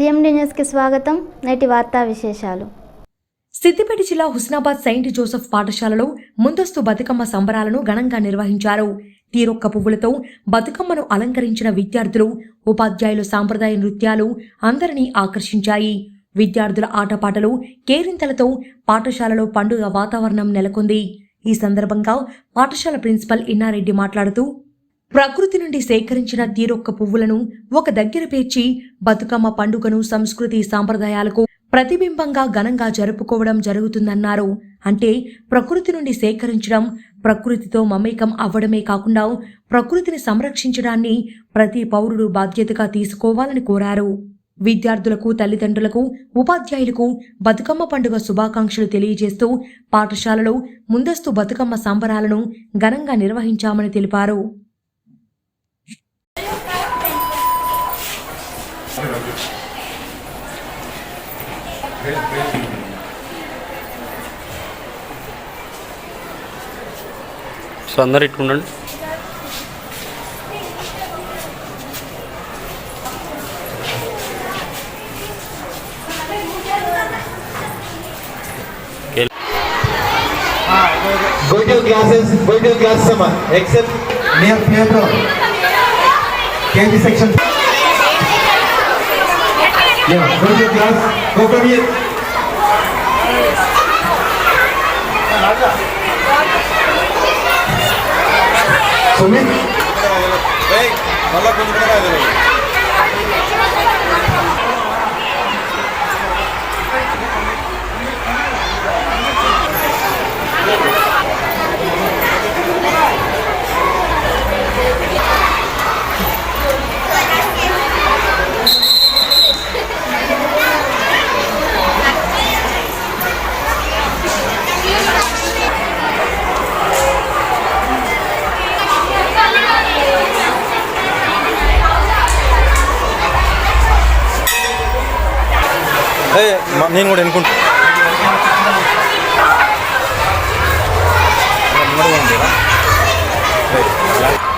CMD న్యూస్కి స్వాగతం. నేటి వార్తా విశేషాలు. సిద్దిపేట జిల్లా హుస్నాబాద్ సెయింట్ జోసెఫ్ పాఠశాలలో ముందస్తు బతుకమ్మ సంబరాలను ఘనంగా నిర్వహించారు. తీరొక్క పువ్వులతో బతుకమ్మను అలంకరించిన విద్యార్థులు ఉపాధ్యాయులు సాంప్రదాయ నృత్యాలు అందరినీ ఆకర్షించాయి. విద్యార్థుల ఆటపాటలు కేరింతలతో పాఠశాలలో పండుగ వాతావరణం నెలకొంది. ఈ సందర్భంగా పాఠశాల ప్రిన్సిపల్ ఇన్నారెడ్డి మాట్లాడుతూ ప్రకృతి నుండి సేకరించిన తీరొక్క పువ్వులను ఒక దగ్గర పేర్చి బతుకమ్మ పండుగను సంస్కృతి సాంప్రదాయాలకు ప్రతిబింబంగా ఘనంగా జరుపుకోవడం జరుగుతుందన్నారు. అంటే ప్రకృతి నుండి సేకరించడం ప్రకృతితో మమేకం అవ్వడమే కాకుండా ప్రకృతిని సంరక్షించడాన్ని ప్రతి పౌరుడు బాధ్యతగా తీసుకోవాలని కోరారు. విద్యార్థులకు తల్లిదండ్రులకు ఉపాధ్యాయులకు బతుకమ్మ పండుగ శుభాకాంక్షలు తెలియజేస్తూ పాఠశాలలో ముందస్తు బతుకమ్మ సంబరాలను ఘనంగా నిర్వహించామని తెలిపారు. సో అందరు ఇట్లా ఉండండి Go to classes, go to class someone, except near Pietro. KG section. Yeah, go to class, go from here. Sumit, ఏయ్, మ- నేను కూడా ఎన్నుకుంటా. Singh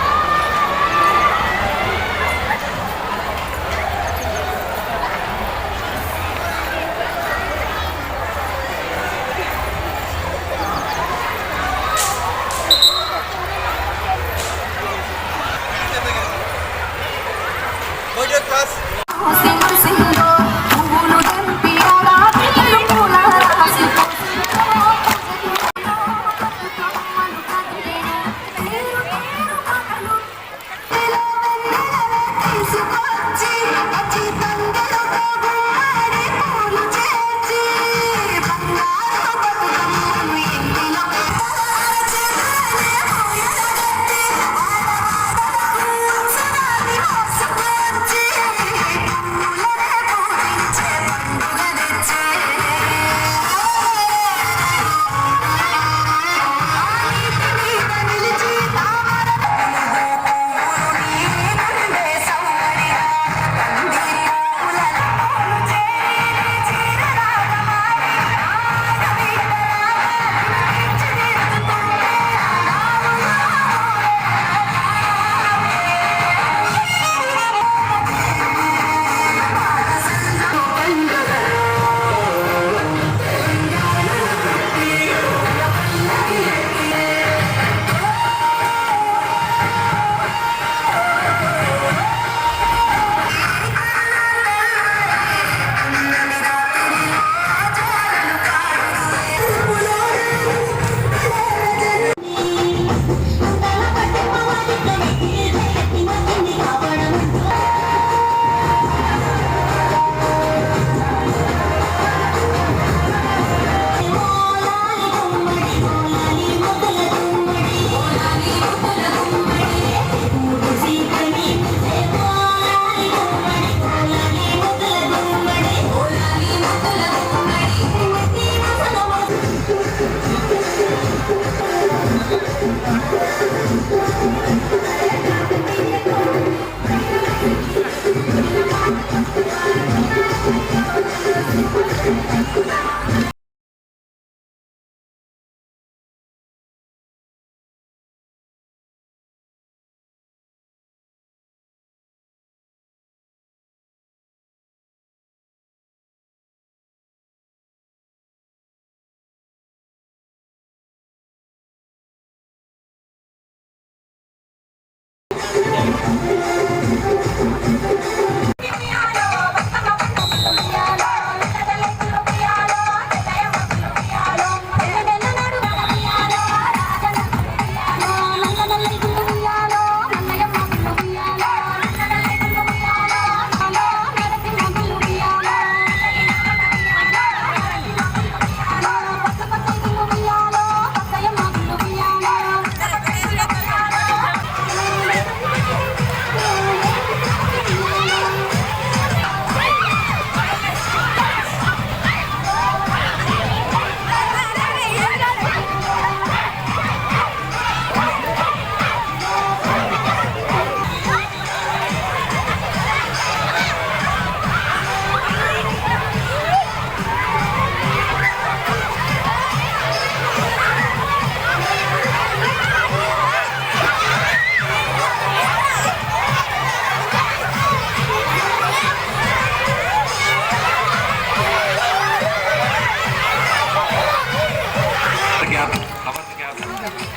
Cover the gap.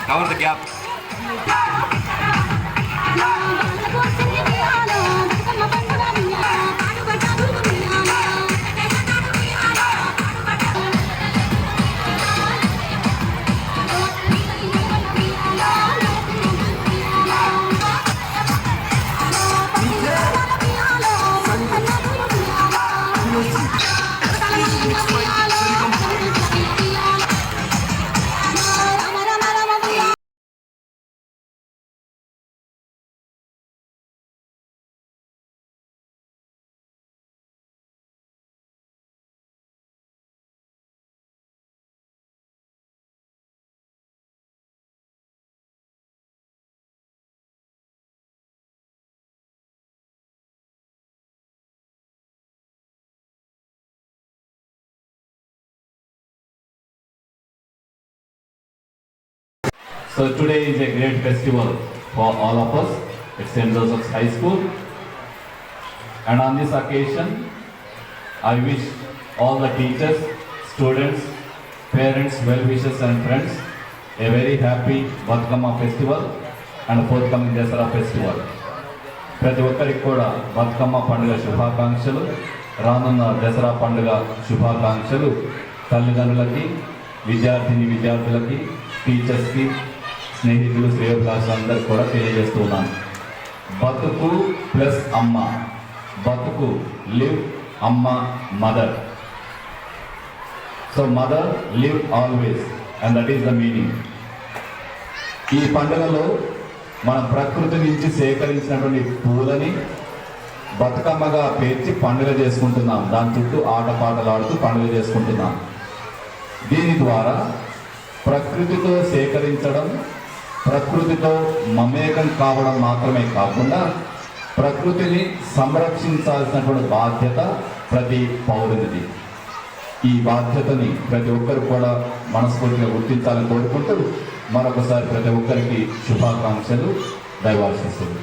Cover the gap. So today is a great festival for all of us at St. Joseph's High School. And on this occasion, I wish all the teachers, students, parents, well-wishers and friends a very happy Batkama festival and forthcoming Dasara festival. ప్రతి ఒక్కరికి కూడా బతుకమ్మ పండుగ శుభాకాంక్షలు రానున్న దసరా పండుగ శుభాకాంక్షలు తల్లిదండ్రులకి విద్యార్థిని విద్యార్థులకి టీచర్స్కి స్నేహితులు శ్రేయోభిలాషులందరికీ కూడా తెలియజేస్తున్నాను బతుకు ప్లస్ అమ్మ. బతుకు లివ్ అమ్మ mother. So mother live always and that is the meaning ఈ పండుగలో మన ప్రకృతి నుంచి సేకరించినటువంటి పూలని బతుకమ్మగా పేర్చి పండుగ చేసుకుంటున్నాం. దాని చుట్టూ ఆటపాటలాడుతూ పండుగ చేసుకుంటున్నాం. దీని ద్వారా ప్రకృతితో సేకరించడం ప్రకృతితో మమేకం కావడం మాత్రమే కాకుండా ప్రకృతిని సంరక్షించాల్సినటువంటి బాధ్యత ప్రతి పౌరునిది ఈ బాధ్యతని ప్రతి ఒక్కరు కూడా మనస్ఫూర్తిగా గుర్తించాలని కోరుకుంటూ మరొకసారి ప్రతి ఒక్కరికి శుభాకాంక్షలు దైవాశిస్తులు